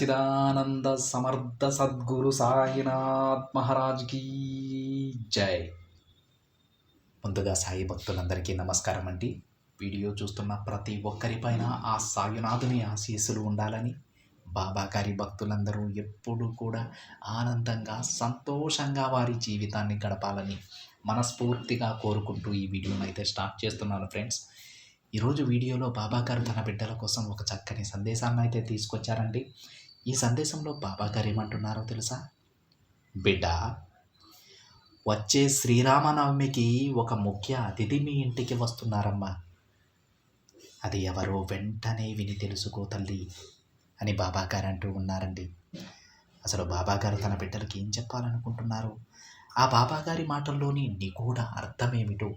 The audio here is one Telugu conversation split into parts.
సచిదానంద సమర్థ సద్గురు సాయినాథ్ మహారాజ్కి జై. ముందుగా సాయి భక్తులందరికీ నమస్కారం అండి. వీడియో చూస్తున్న ప్రతి ఒక్కరిపైన ఆ సాయునాథుని ఆశీస్సులు ఉండాలని బాబాగారి భక్తులందరూ ఎప్పుడూ కూడా ఆనందంగా సంతోషంగా వారి జీవితాన్ని గడపాలని మనస్ఫూర్తిగా కోరుకుంటూ ఈ వీడియోను అయితే స్టార్ట్ చేస్తున్నాను ఫ్రెండ్స్. ఈరోజు వీడియోలో బాబాగారు తన బిడ్డల కోసం ఒక చక్కని సందేశాన్ని అయితే తీసుకొచ్చారండి. ఈ సందేశంలో బాబా గారు ఏమంటున్నారో తెలుసా? బిడ్డ వచ్చే శ్రీరామనవమికి ఒక ముఖ్య అతిథి మీ ఇంటికి వస్తున్నారమ్మా. అది ఎవరో వెంటనే విని తెలుసుకో తల్లి అని బాబాగారు అంటూ ఉన్నారండి. అసలు బాబాగారు తన బిడ్డలకి ఏం చెప్పాలనుకుంటున్నారు? ఆ బాబాగారి మాటల్లోని నిగూఢ అర్థమేమిటో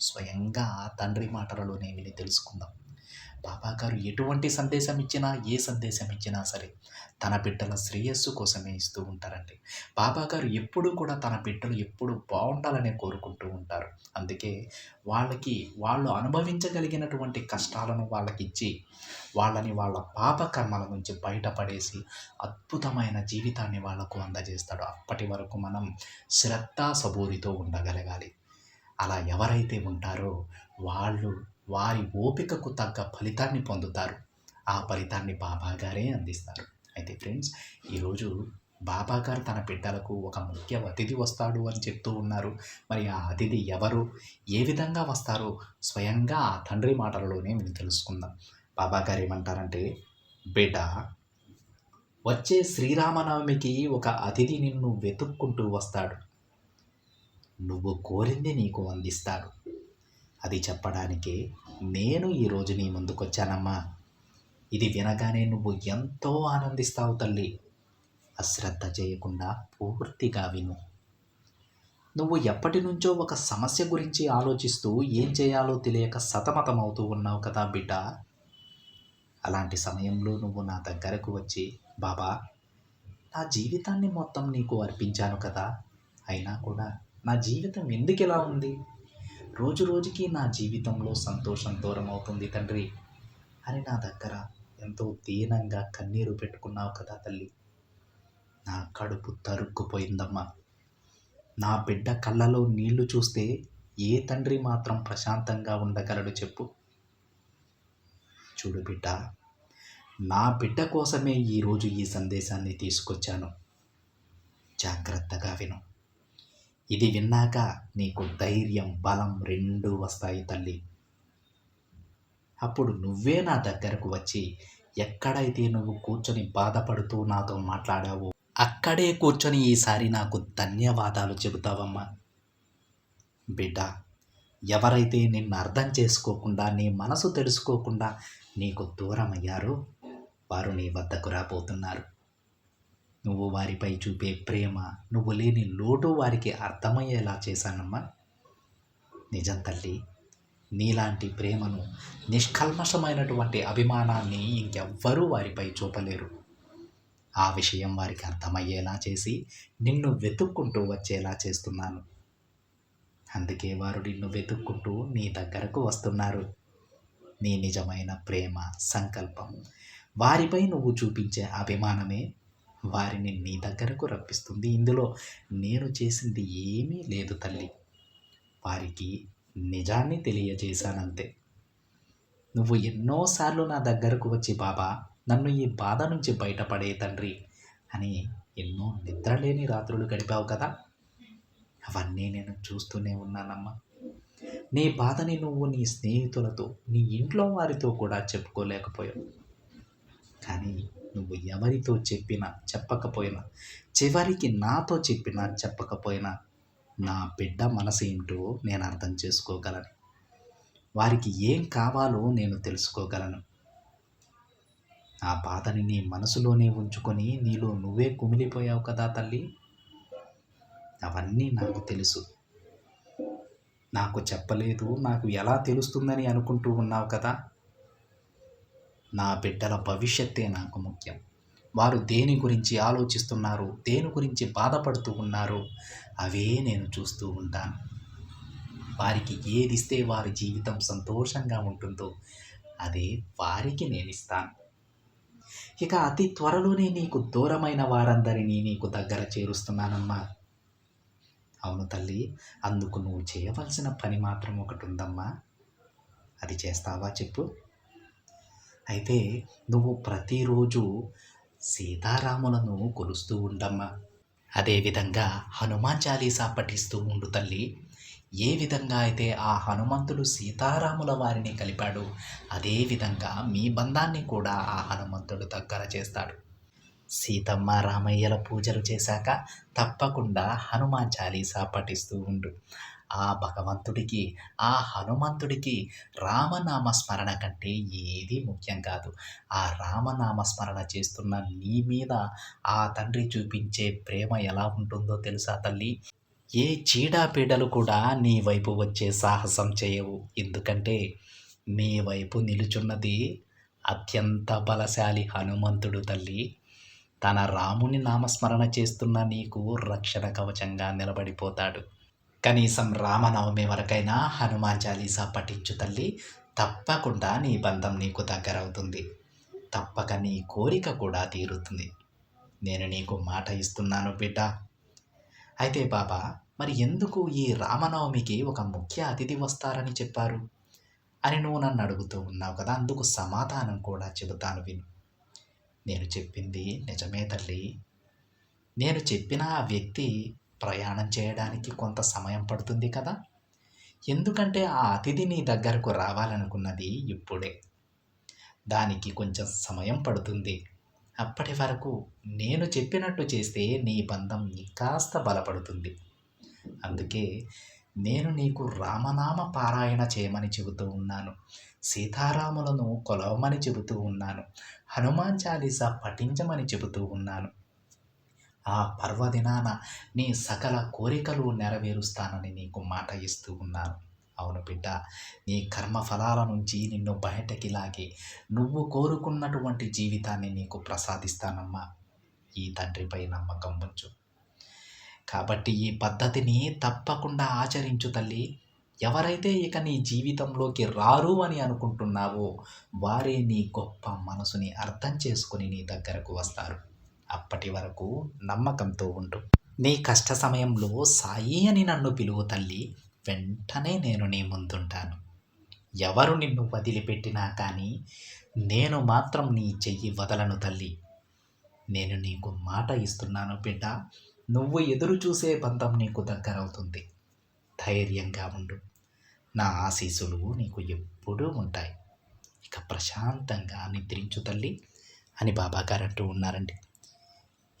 స్వయంగా ఆ తండ్రి మాటలలోనే విని తెలుసుకుందాం. బాబా గారు ఎటువంటి సందేశం ఇచ్చినా ఏ సందేశం ఇచ్చినా సరే తన బిడ్డల శ్రేయస్సు కోసమే ఇస్తూ ఉంటారండి. బాబా గారు ఎప్పుడూ కూడా తన బిడ్డలు ఎప్పుడు బాగుండాలనే కోరుకుంటూ ఉంటారు. అందుకే వాళ్ళకి వాళ్ళు అనుభవించగలిగినటువంటి కష్టాలను వాళ్ళకి ఇచ్చి వాళ్ళని వాళ్ళ పాప కర్మల నుంచి బయటపడేసి అద్భుతమైన జీవితాన్ని వాళ్ళకు అందజేస్తాడు. అప్పటి వరకు మనం శ్రద్ధా సబూరితో ఉండగలగాలి. అలా ఎవరైతే ఉంటారో వాళ్ళు వారి ఓపికకు తగ్గ ఫలితాన్ని పొందుతారు. ఆ ఫలితాన్ని బాబాగారే అందిస్తారు. అయితే ఫ్రెండ్స్ ఈరోజు బాబాగారు తన బిడ్డలకు ఒక ముఖ్య అతిథి వస్తాడు అని చెప్తూ ఉన్నారు. మరి ఆ అతిథి ఎవరు? ఏ విధంగా వస్తారో స్వయంగా ఆ తండ్రి మాటలలోనే మేము తెలుసుకుందాం. బాబా గారు ఏమంటారంటే బిడ్డ వచ్చే శ్రీరామనవమికి ఒక అతిథి నిన్ను వెతుక్కుంటూ వస్తాడు. నువ్వు కోరింది నీకు అందిస్తాడు. అది చెప్పడానికే నేను ఈరోజు నీ ముందుకొచ్చానమ్మా. ఇది వినగానే నువ్వు ఎంతో ఆనందిస్తావు తల్లి. అశ్రద్ధ చేయకుండా పూర్తిగా విను. నువ్వు ఎప్పటి నుంచో ఒక సమస్య గురించి ఆలోచిస్తూ ఏం చేయాలో తెలియక సతమతమవుతూ ఉన్నావు కదా బిడ్డ. అలాంటి సమయంలో నువ్వు నా దగ్గరకు వచ్చి బాబా నా జీవితాన్ని మొత్తం నీకు అర్పించాను కదా. అయినా కూడా నా జీవితం ఎందుకు ఇలా ఉంది? రోజు రోజుకి నా జీవితంలో సంతోషం దూరం అవుతుంది తండ్రి. అని నా దగ్గర ఎంతో దీనంగా కన్నీరు పెట్టుకున్నావు కదా తల్లి. నా కడుపు తరుక్కుపోయిందమ్మా. నా బిడ్డ కళ్ళలో నీళ్ళు చూస్తే ఏ తండ్రి మాత్రం ప్రశాంతంగా ఉండగలడు చెప్పు. చూడు బిడ్డ నా బిడ్డ కోసమే ఈరోజు ఈ సందేశాన్ని తీసుకొచ్చాను. జాగ్రత్తగా విను. ఇది విన్నాక నీకు ధైర్యం బలం రెండూ వస్తాయి తల్లి. అప్పుడు నువ్వే నా దగ్గరకు వచ్చి ఎక్కడైతే నువ్వు కూర్చొని బాధపడుతూ నాతో మాట్లాడావో అక్కడే కూర్చొని ఈసారి నాకు ధన్యవాదాలు చెబుతావమ్మా. బిడ్డ ఎవరైతే నిన్ను అర్థం చేసుకోకుండా నీ మనసు తెలుసుకోకుండా నీకు దూరమయ్యారో వారు నీ వద్దకు రాబోతున్నారు. నువ్వు వారిపై చూపే ప్రేమ నువ్వు లేని లోటు వారికి అర్థమయ్యేలా చేశానమ్మా. నిజం తల్లి నీలాంటి ప్రేమను నిష్కల్మషమైనటువంటి అభిమానాన్ని ఇంకెవ్వరూ వారిపై చూపలేరు. ఆ విషయం వారికి అర్థమయ్యేలా చేసి నిన్ను వెతుక్కుంటూ వచ్చేలా చేస్తున్నాను. అందుకే వారు నిన్ను వెతుక్కుంటూ నీ దగ్గరకు వస్తున్నారు. నీ నిజమైన ప్రేమ సంకల్పం వారిపై నువ్వు చూపించే అభిమానమే వారిని నీ దగ్గరకు రప్పిస్తుంది. ఇందులో నేను చేసింది ఏమీ లేదు తల్లి. వారికి నిజాన్ని తెలియజేశానంతే. నువ్వు ఎన్నోసార్లు నా దగ్గరకు వచ్చి బాబా నన్ను ఈ బాధ నుంచి బయటపడే తండ్రి అని ఎన్నో నిద్రలేని రాత్రులు గడిపావు కదా. అవన్నీ నేను చూస్తూనే ఉన్నానమ్మా. నీ బాధని నువ్వు నీ స్నేహితులతో నీ ఇంట్లో వారితో కూడా చెప్పుకోలేకపోయావు. కానీ నువ్వు ఎవరితో చెప్పినా చెప్పకపోయినా చివరికి నాతో చెప్పినా చెప్పకపోయినా నా బిడ్డ మనసు ఏంటో నేను అర్థం చేసుకోగలను. వారికి ఏం కావాలో నేను తెలుసుకోగలను. ఆ బాధని నీ మనసులోనే ఉంచుకొని నీలో నువ్వే కుమిలిపోయావు కదా తల్లి? అవన్నీ నాకు తెలుసు. నాకు చెప్పలేదు నాకు ఎలా తెలుస్తుందని అనుకుంటూ ఉన్నావు కదా? నా బిడ్డల భవిష్యత్తే నాకు ముఖ్యం. వారు దేని గురించి ఆలోచిస్తున్నారు? దేని గురించి బాధపడుతూ ఉన్నారు? అవే నేను చూస్తూ ఉంటాను. వారికి ఏదిస్తే వారి జీవితం సంతోషంగా ఉంటుందో అదే వారికి నేను ఇస్తాను ఇక అతి త్వరలోనే నీకు దూరమైన వారందరినీ నీకు దగ్గర చేరుస్తున్నానమ్మా. అవును తల్లి అందుకు నువ్వు చేయవలసిన పని మాత్రం ఒకటి ఉందమ్మా అది చేస్తావా చెప్పు. అయితే నువ్వు ప్రతిరోజు సీతారాములను కొలుస్తూ ఉండమ్మా. అదేవిధంగా హనుమాన్ చాలీసా పఠిస్తూ ఉండు తల్లి. ఏ విధంగా అయితే ఆ హనుమంతుడు సీతారాముల వారిని కలిపాడు అదేవిధంగా మీ బంధాన్ని కూడా ఆ హనుమంతుడు దగ్గర చేస్తాడు. సీతమ్మ రామయ్యల పూజలు చేశాక తప్పకుండా హనుమాన్ చాలీసా పఠిస్తూ ఉండు. ఆ భగవంతుడికి ఆ హనుమంతుడికి రామనామ స్మరణ కంటే ఏది ముఖ్యం కాదు. ఆ రామనామ స్మరణ చేస్తున్న నీ మీద ఆ తండ్రి చూపించే ప్రేమ ఎలా ఉంటుందో తెలుసా తల్లి? ఏ చీడాపీడలు కూడా నీ వైపు వచ్చే సాహసం చేయవు. ఎందుకంటే నీ వైపు నిలుచున్నది అత్యంత బలశాలి హనుమంతుడు తల్లి. తన రాముని నామస్మరణ చేస్తున్న నీకు రక్షణ కవచంగా నిలబడిపోతాడు. కనీసం రామనవమి వరకైనా హనుమాన్ చాలీసా పఠించు తల్లి తప్పకుండా నీ బంధం నీకు దగ్గరవుతుంది. తప్పక నీ కోరిక కూడా తీరుతుంది. నేను నీకు మాట ఇస్తున్నాను బిడ్డ. అయితే బాబా మరి ఎందుకు ఈ రామనవమికి ఒక ముఖ్య అతిథి వస్తారని చెప్పారు? అని నువ్వు నన్ను అడుగుతూ ఉన్నావు కదా అందుకు సమాధానం కూడా చెబుతాను విను. నేను చెప్పింది నిజమే తల్లి. నేను చెప్పిన ఆ వ్యక్తి ప్రయాణం చేయడానికి కొంత సమయం పడుతుంది కదా. ఎందుకంటే ఆ అతిథి నీ దగ్గరకు రావాలనుకున్నది ఇప్పుడే. దానికి కొంచెం సమయం పడుతుంది. అప్పటి వరకు నేను చెప్పినట్టు చేస్తే నీ బంధం ఇంకాస్త బలపడుతుంది. అందుకే నేను నీకు రామనామ పారాయణ చేయమని చెబుతూ ఉన్నాను. సీతారాములను కొలవమని చెబుతూ ఉన్నాను. హనుమాన్ చాలీసా పఠించమని చెబుతూ ఉన్నాను. ఆ పర్వదినాన నీ సకల కోరికలు నెరవేరుస్తానని నీకు మాట ఇస్తూ ఉన్నాను. అవును బిడ్డ నీ కర్మ ఫలాల నుంచి నిన్ను బయటకి లాగి నువ్వు కోరుకున్నటువంటి జీవితాన్ని నీకు ప్రసాదిస్తానమ్మా. ఈ తండ్రిపై నమ్మకం ఉంచు. కాబట్టి ఈ పద్ధతిని తప్పకుండా ఆచరించు తల్లి. ఎవరైతే ఇక నీ జీవితంలోకి రారు అని అనుకుంటున్నావో వారే నీ గొప్ప మనసుని అర్థం చేసుకుని నీ దగ్గరకు వస్తారు. అప్పటి వరకు నమ్మకంతో ఉండు. నీ కష్ట సమయంలో సాయి అని నన్ను పిలువు తల్లి వెంటనే నేను నీ ముందుంటాను. ఎవరు నిన్ను వదిలిపెట్టినా కానీ నేను మాత్రం నీ చెయ్యి వదలను తల్లి. నేను నీకు మాట ఇస్తున్నాను బిడ్డ నువ్వు ఎదురు చూసే బంధం నీకు దగ్గరవుతుంది. ధైర్యంగా ఉండు. నా ఆశీస్సులు నీకు ఎప్పుడూ ఉంటాయి. ఇక ప్రశాంతంగా నిద్రించు తల్లి అని బాబాగారు అంటూ ఉన్నారండి.